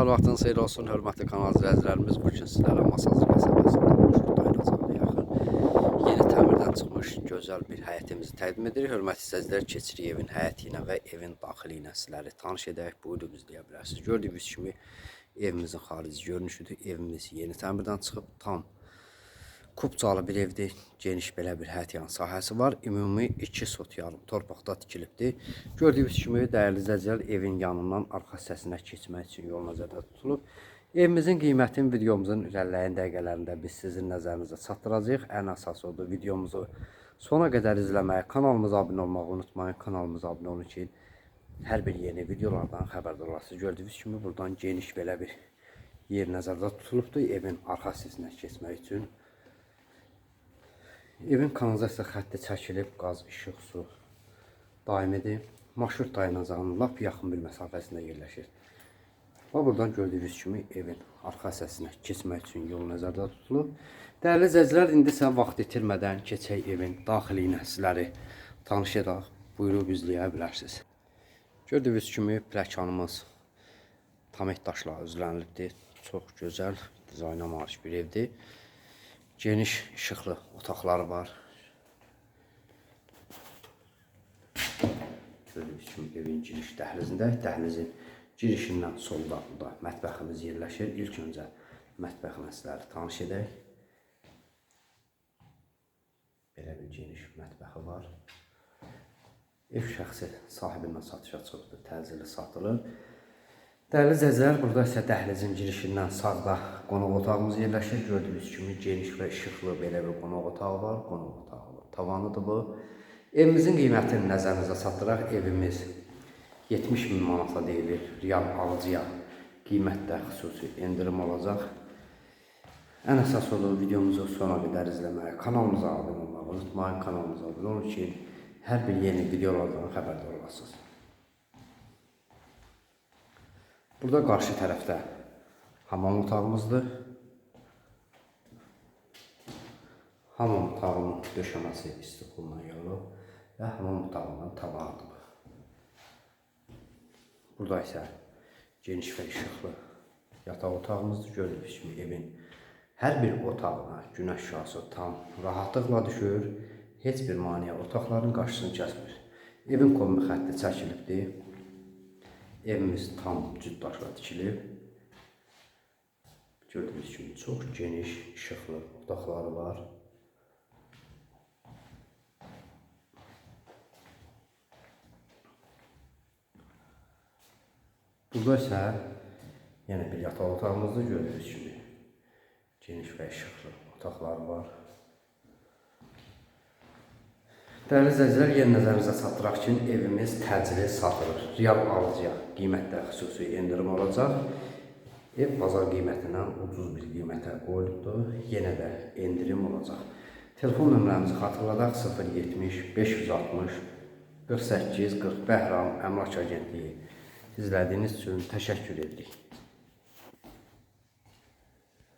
hər vaxtınız xeyir olsun, hörmətli kanal izləyicilərimiz. Bu gün sizlərə Masazlı qəsəbəsində Muşud yaxın yeni təmirdən çıxmış gözəl bir həyətimizi təqdim edirik. Hörmətli izləyicilər, keçirik evin həyəti ilə və evin daxili ilə sizləri tanış edək. Buyurub izləyə bilərsiniz. Gördüyünüz kimi evimizin xarici görünüşüdür. Evimiz yeni təmirdən çıxıb tam Kupcalı bir evdir. Geniş belə bir həyətyan sahəsi var. Ümumi 2 sot yarım torpaqda tikilibdir. Gördüyünüz kimi dəyərli izləyicilər evin yanından arxa hissəsinə keçmək üçün yol nəzərdə tutulub. Evimizin qiymətini videomuzun irəliləyən dəqiqələrində biz sizin nəzərinizə çatdıracağıq. Ən əsası odur videomuzu sona qədər izləməyi, kanalımıza abunə olmağı unutmayın. Kanalımıza abunə olun ki, hər bir yeni videolardan xəbərdar olasınız. Gördüyünüz kimi buradan geniş belə bir yer nəzərdə tutulubdur evin arxa hissəsinə keçmək üçün. Evin kanalizasiya xətti çəkilib, qaz, işıq, su daimidir. Marşrut dayanacağının lap yaxın bir məsafəsində yerləşir. Və buradan gördüyünüz kimi evin arxa hissəsinə keçmək üçün yol nəzərdə tutulub. Dəyərli izləyicilər, indi isə vaxt itirmədən keçək evin daxili ilə sizləri tanış edək. Buyurub izləyə bilərsiniz. Gördüyünüz kimi pləkanımız tamet daşla özlənilibdir. Çox gözəl, dizayna malik bir evdir. Geniş işıqlı otaqları var. Gördüyünüz kimi evin giriş dəhlizində, dəhlizin girişindən solda burada mətbəximiz yerləşir. İlk öncə mətbəxlə sizləri tanış edək. Belə bir geniş mətbəxi var. Ev şəxsi sahibindən satışa çıxıbdır, təcili satılır. Dəyərli izləyicilər, burada isə dəhlizin girişindən sağda qonaq otağımız yerləşir. Gördüyünüz kimi geniş və işıqlı belə bir qonaq otağı var. Qonaq otağı tavanıdır bu. Evimizin qiymətini nəzərinizə çatdıraq. Evimiz 70 min manata deyilir. Real alıcıya qiymətdə xüsusi endirim olacaq. Ən əsas odur videomuzu sona qədər izləməyi, kanalımıza abunə olmağı unutmayın. Kanalımıza abunə olun ki, hər bir yeni videolardan xəbərdar olasınız. Burada qarşı tərəfdə hamam otağımızdır. Hamam otağının döşəməsi istiqoldan yolub və hamam otağının tabağıdır. Burada isə geniş və işıqlı yataq otağımızdır. Gördüyünüz kimi evin hər bir otağına günəş şüası tam rahatlıqla düşür. Heç bir maneə otaqların qarşısını kəsmir. Evin kombi xətti çəkilibdir. Evimiz tam cüt daşla tikilib. Gördüyünüz kimi çox geniş, işıqlı otaqları var. Burada isə yenə bir yataq otağımızdır gördüyünüz kimi. Geniş və işıqlı otaqları var. Dəyərli izləyicilər, yeni nəzərinizə çatdıraq ki, evimiz təcili satılır. Real alıcıya qiymətdə xüsusi endirim olacaq. Ev bazar qiymətindən ucuz bir qiymətə qoyulubdur. Yenə də endirim olacaq. Telefon nömrəmizi xatırladaq 070 560 48 40 Bəhram Əmlak Agentliyi. İzlədiyiniz üçün təşəkkür edirik.